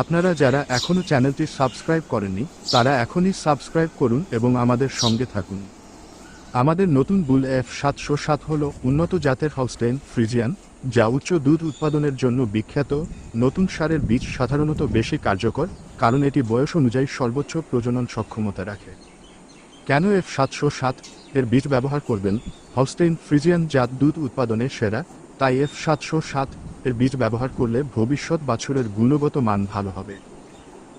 আপনারা যারা এখনও চ্যানেলটি সাবস্ক্রাইব করেননি, তারা এখনই সাবস্ক্রাইব করুন এবং আমাদের সঙ্গে থাকুন। আমাদের নতুন বুল এফ সাতশো সাত হল উন্নত জাতের হলস্টেইন ফ্রিজিয়ান, যা উচ্চ দুধ উৎপাদনের জন্য বিখ্যাত, নতুন সারের বীজ সাধারণত বেশি কার্যকর, কারণ এটি বয়স অনুযায়ী সর্বোচ্চ প্রজনন সক্ষমতা রাখে। কেন এফ সাতশো সাত এর বীজ ব্যবহার করবেন? হলস্টেইন ফ্রিজিয়ান জাত দুধ উৎপাদনে সেরা, তাই এফ সাতশো সাত এর বীজ ব্যবহার করলে ভবিষ্যৎ বাছুরের গুণগত মান ভালো হবে।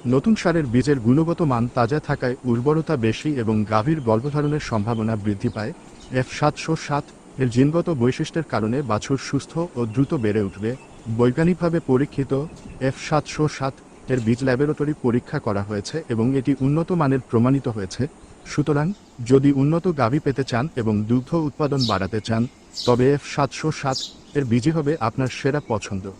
নতুন সারের বীজের গুণগত মান তাজা থাকায় উর্বরতা বেশি এবং গাভীর গর্ভধারণের সম্ভাবনা বৃদ্ধি পায়। এফ সাতশো সাত এর জিনগত বৈশিষ্ট্যের কারণে বাছুর সুস্থ ও দ্রুত বেড়ে উঠবে। বৈজ্ঞানিকভাবে পরীক্ষিত এফ সাতশো সাত এর বীজ ল্যাবরেটরি পরীক্ষা করা হয়েছে এবং এটি উন্নত মানের প্রমাণিত হয়েছে। সুতরাং, যদি উন্নত গাভী পেতে চান এবং দুগ্ধ উৎপাদন বাড়াতে চান, তবে এফ সাতশো সাত বীজই হবে আপনার সেরা পছন্দ।